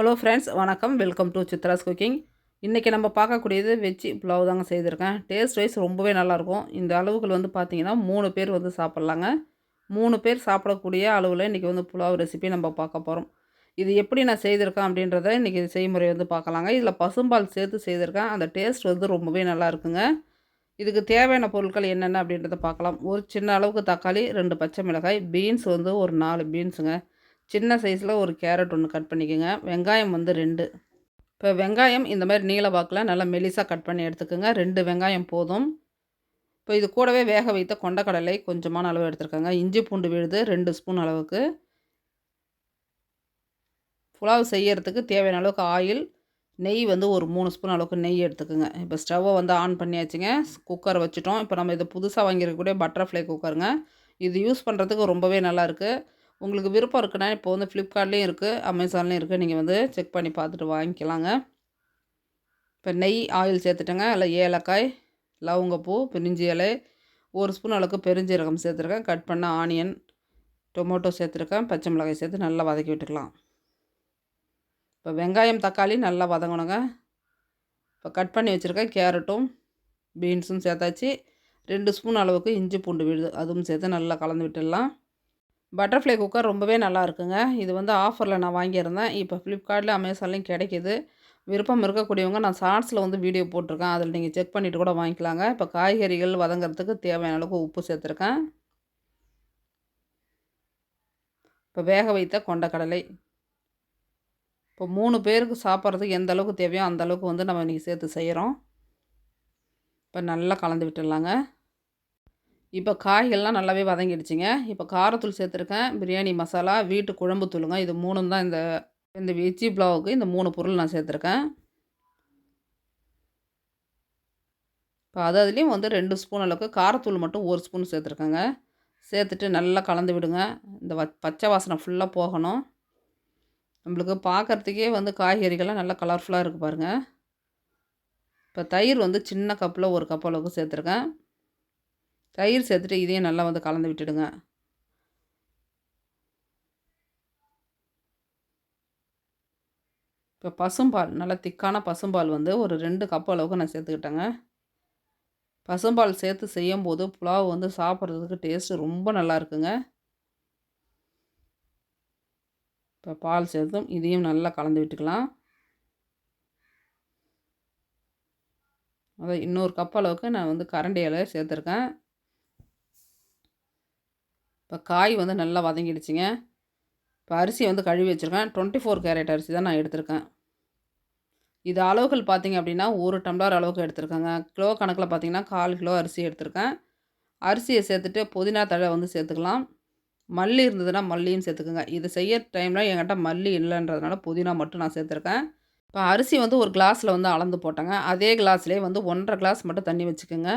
Hello friends வணக்கம். Welcome to Chitra's cooking இன்றைக்கி நம்ம பார்க்கக்கூடியது வெஜ்ஜி புலாவ் தாங்க செய்திருக்கேன். டேஸ்ட் வைஸ் ரொம்பவே நல்லாயிருக்கும். இந்த அளவுகள் வந்து பார்த்திங்கன்னா மூணு பேர் வந்து சாப்பிட்லாங்க. மூணு பேர் சாப்பிடக்கூடிய அளவில் இன்றைக்கி வந்து புலாவ் ரெசிபி நம்ம பார்க்க போகிறோம் இது எப்படி நான் செய்திருக்கேன் அப்படின்றத இன்றைக்கி செய்முறை வந்து பார்க்கலாங்க. இதில் பசும்பால் சேர்த்து செய்திருக்கேன். அந்த டேஸ்ட் வந்து ரொம்பவே நல்லா இருக்குங்க இதுக்கு தேவையான பொருட்கள் என்னென்ன அப்படின்றத பார்க்கலாம். ஒரு சின்ன அளவுக்கு தக்காளி ரெண்டு பச்சை மிளகாய் பீன்ஸ் வந்து ஒரு நாலு பீன்ஸுங்க சின்ன சைஸில் ஒரு கேரட் ஒன்று கட் பண்ணிக்கோங்க. வெங்காயம் வந்து ரெண்டு. இப்போ வெங்காயம் இந்த மாதிரி நீளவாக்கில் நல்லா மெலிசாக கட் பண்ணி எடுத்துக்கோங்க. ரெண்டு வெங்காயம் போதும். இப்போ இது கூடவே வேக வைத்த கொண்டக்கடலை கொஞ்சமான அளவு எடுத்துருக்கோங்க. இஞ்சி பூண்டு விழுது ரெண்டு ஸ்பூன் அளவுக்கு. புலாவ் செய்யறதுக்கு தேவையான அளவுக்கு ஆயில். நெய் வந்து ஒரு மூணு ஸ்பூன் அளவுக்கு நெய் எடுத்துக்கோங்க. இப்போ ஸ்டவ்வை வந்து ஆன் பண்ணியாச்சுங்க. குக்கர் வச்சுட்டோம். இப்போ நம்ம இதை புதுசாக வாங்கியிருக்கக்கூடிய பட்டர்ஃப்ளை குக்கருங்க. இது யூஸ் பண்ணுறதுக்கு ரொம்பவே நல்லாயிருக்கு உங்களுக்கு விருப்பம் இருக்குன்னா இப்போ வந்து ஃப்ளிப்கார்ட்லேயும் இருக்குது அமேசான்லேயும் இருக்குது நீங்கள் வந்து செக் பண்ணி பார்த்துட்டு வாங்கிக்கலாங்க. இப்போ நெய் ஆயில் சேர்த்துட்டேங்க. அதில் ஏலக்காய் லவங்கப்பூ பிரிஞ்சி இலை ஒரு ஸ்பூன் அளவுக்கு பெருஞ்சீரகம் சேர்த்துருக்கேன். கட் பண்ண ஆனியன் டொமேட்டோ சேர்த்துருக்கேன். பச்சை மிளகாய் சேர்த்து நல்லா வதக்கி விட்டுக்கலாம். இப்போ வெங்காயம் தக்காளி நல்லா வதங்கணுங்க. இப்போ கட் பண்ணி வச்சுருக்கேன் கேரட்டும் பீன்ஸும் சேர்த்தாச்சு. ரெண்டு ஸ்பூன் அளவுக்கு இஞ்சி பூண்டு விழுது அதுவும் சேர்த்து நல்லா கலந்து விட்டுடலாம். பட்டர்ஃப்ளை குக்கர் ரொம்பவே நல்லா இருக்குங்க இது வந்து ஆஃபரில் நான் வாங்கியிருந்தேன். இப்போ ஃப்ளிப்கார்ட்டில் அமேசான்லேயும் கிடைக்கிது. விருப்பம் இருக்கக்கூடியவங்க நான் ஷார்ட்ஸில் வந்து வீடியோ போட்டிருக்கேன். அதில் நீங்கள் செக் பண்ணிவிட்டு கூட வாங்கிக்கலாங்க. இப்போ காய்கறிகள் வதங்கிறதுக்கு தேவையான அளவுக்கு உப்பு சேர்த்துருக்கேன். இப்போ வேக வைத்த கொண்டக்கடலை. இப்போ மூணு பேருக்கு சாப்பிட்றதுக்கு எந்த அளவுக்கு தேவையோ அந்த அளவுக்கு வந்து நம்ம இன்றைக்கி சேர்த்து செய்கிறோம். இப்போ நல்லா கலந்து விட்டுடலாங்க. இப்போ காய்கள்லாம் நல்லாவே வதங்கிடுச்சிங்க. இப்போ காரத்தூள் சேர்த்துருக்கேன். பிரியாணி மசாலா வீட்டு குழம்பு தூளுங்க. இது மூணும் தான் இந்த இந்த வெஜ்ஜி புலாவுக்கு இந்த மூணு பொருள் நான் சேர்த்துருக்கேன். இப்போ அது அதுலேயும் வந்து ரெண்டு ஸ்பூன் அளவுக்கு காரத்தூள் மட்டும் ஒரு ஸ்பூன் சேர்த்துருக்கேங்க. சேர்த்துட்டு நல்லா கலந்து விடுங்க. இந்த வ பச்சை வாசனை ஃபுல்லாக போகணும். நம்மளுக்கு பார்க்குறதுக்கே வந்து காய்கறிகள்லாம் நல்லா கலர்ஃபுல்லாக இருக்குது பாருங்கள் இப்போ தயிர் வந்து சின்ன கப்பில் ஒரு கப் அளவுக்கு சேர்த்துருக்கேன். தயிர் சேர்த்துட்டு இதையும் நல்லா வந்து கலந்து விட்டுடுங்க. இப்போ பசும்பால் நல்லா திக்கான பசும்பால் வந்து ஒரு ரெண்டு கப் அளவுக்கு நான் சேர்த்துக்கிட்டேங்க. பசும்பால் சேர்த்து செய்யும்போது புலாவ் வந்து சாப்பிட்றதுக்கு டேஸ்ட்டு ரொம்ப நல்லா இருக்குங்க. இப்போ பால் சேர்த்தும் இதையும் நல்லா கலந்து விட்டுக்கலாம். அதை இன்னொரு கப் அளவுக்கு நான் வந்து கரண்டி சேர்த்துருக்கேன். இப்போ காய் வந்து நல்லா வதங்கிடுச்சிங்க. இப்போ அரிசி வந்து கழுவி வச்சுருக்கேன். டுவெண்ட்டி ஃபோர் கேரட் அரிசி தான் நான் எடுத்திருக்கேன். இது அளவுகள் பார்த்திங்க அப்படின்னா ஒரு டம்ளர் அளவுக்கு எடுத்திருக்கேங்க. கிலோ கணக்கில் பார்த்திங்கன்னா கால் கிலோ அரிசி எடுத்திருக்கேன். அரிசியை சேர்த்துட்டு புதினா தழை வந்து சேர்த்துக்கலாம். மல்லி இருந்ததுன்னா மல்லியும் சேர்த்துக்குங்க. இது செய்ய டைமில் என்கிட்ட மல்லி இல்லைன்றதுனால புதினா மட்டும் நான் சேர்த்துருக்கேன். இப்போ அரிசி வந்து ஒரு கிளாஸில் வந்து அளந்து போட்டேங்க. அதே கிளாஸ்லேயே வந்து ஒன்றரை கிளாஸ் மட்டும் தண்ணி வச்சுக்கோங்க.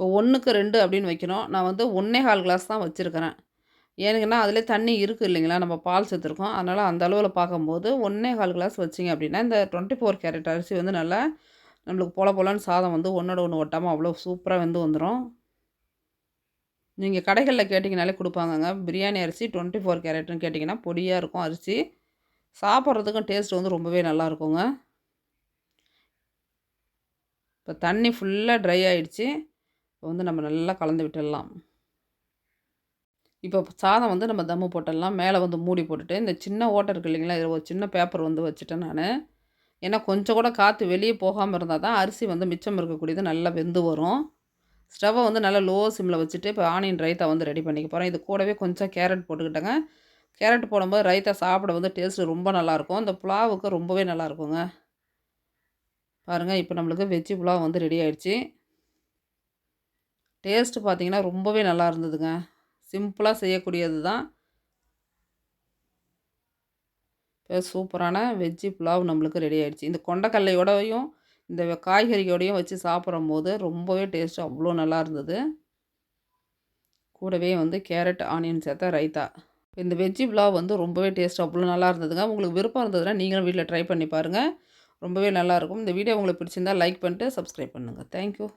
இப்போ ஒன்றுக்கு ரெண்டு அப்படின்னு வைக்கணும். நான் வந்து ஒன்றே கால் கிளாஸ் தான் வச்சுருக்கிறேன். ஏனுங்கன்னா அதிலே தண்ணி இருக்குது இல்லைங்களா? நம்ம பால் சேர்த்துருக்கோம். அதனால் அந்த அளவில் பார்க்கும்போது ஒன்றே கால் கிளாஸ் வச்சிங்க அப்படின்னா இந்த டுவெண்ட்டி ஃபோர் கேரட் அரிசி வந்து நல்லா நம்மளுக்கு பொல போலான்னு சாதம் வந்து ஒன்றோட ஒன்று ஒட்டாமல் அவ்வளோ சூப்பராக வந்து வந்துடும் நீங்கள் கடைகளில் கேட்டிங்கனாலே கொடுப்பாங்கங்க. பிரியாணி அரிசி டுவெண்ட்டி ஃபோர் கேரட்னு கேட்டிங்கன்னா பொடியாக இருக்கும் அரிசி. சாப்பிட்றதுக்கும் டேஸ்ட் வந்து ரொம்பவே நல்லா இருக்குங்க. இப்போ தண்ணி ஃபுல்லாக ட்ரை ஆகிடுச்சி இப்போ வந்து நம்ம நல்லா கலந்து விட்டுடலாம். இப்போ சாதம் வந்து நம்ம தம்மு போட்டுடலாம். மேலே வந்து மூடி போட்டுட்டு இந்த சின்ன ஓட்டை இருக்குது இல்லைங்களா? இதில் ஒரு சின்ன பேப்பர் வந்து வச்சுட்டேன் நான். ஏன்னா கொஞ்சம் கூட காற்று வெளியே போகாமல் இருந்தால் தான் அரிசி வந்து மிச்சம் இருக்கக்கூடியது நல்லா வெந்து வரும். ஸ்டவ்வை வந்து நல்லா லோ சிம்மில் வச்சுட்டு இப்போ ஆனியன் ரைத்தா வந்து ரெடி பண்ணிக்க போகிறேன் இது கூடவே கொஞ்சம் கேரட் போட்டுக்கிட்டேங்க. கேரட் போடும்போது ரைத்தா சாப்பிட வந்து டேஸ்ட்டு ரொம்ப நல்லாயிருக்கும் இந்த புலாவுக்கு ரொம்பவே நல்லாயிருக்குங்க பாருங்கள் இப்போ நம்மளுக்கு வெஜ்ஜி புலாவ் வந்து ரெடி ஆகிடுச்சி டேஸ்ட்டு பார்த்திங்கன்னா ரொம்பவே நல்லா இருந்ததுங்க. சிம்பிளாக செய்யக்கூடியது தான். இப்போ சூப்பரான வெஜ்ஜி புலாவ் நம்மளுக்கு ரெடி ஆகிடுச்சு இந்த கொண்டக்கல்லையோடையும் இந்த காய்கறியோடையும் வச்சு சாப்பிடும் போது ரொம்பவே டேஸ்ட்டு அவ்வளோ நல்லா இருந்தது. கூடவே வந்து கேரட் ஆனியன் சேர்த்தா ரைத்தா. இந்த வெஜ்ஜி புலாவ் வந்து ரொம்பவே டேஸ்ட் அவ்வளோ நல்லா இருந்ததுங்க. உங்களுக்கு விருப்பம் இருந்ததுன்னா நீங்களும் வீட்டில் ட்ரை பண்ணி பாருங்கள் ரொம்பவே நல்லாயிருக்கும் இந்த வீடியோ உங்களுக்கு பிடிச்சிருந்தால் லைக் பண்ணிட்டு சப்ஸ்கிரைப் பண்ணுங்கள் தேங்க்யூ.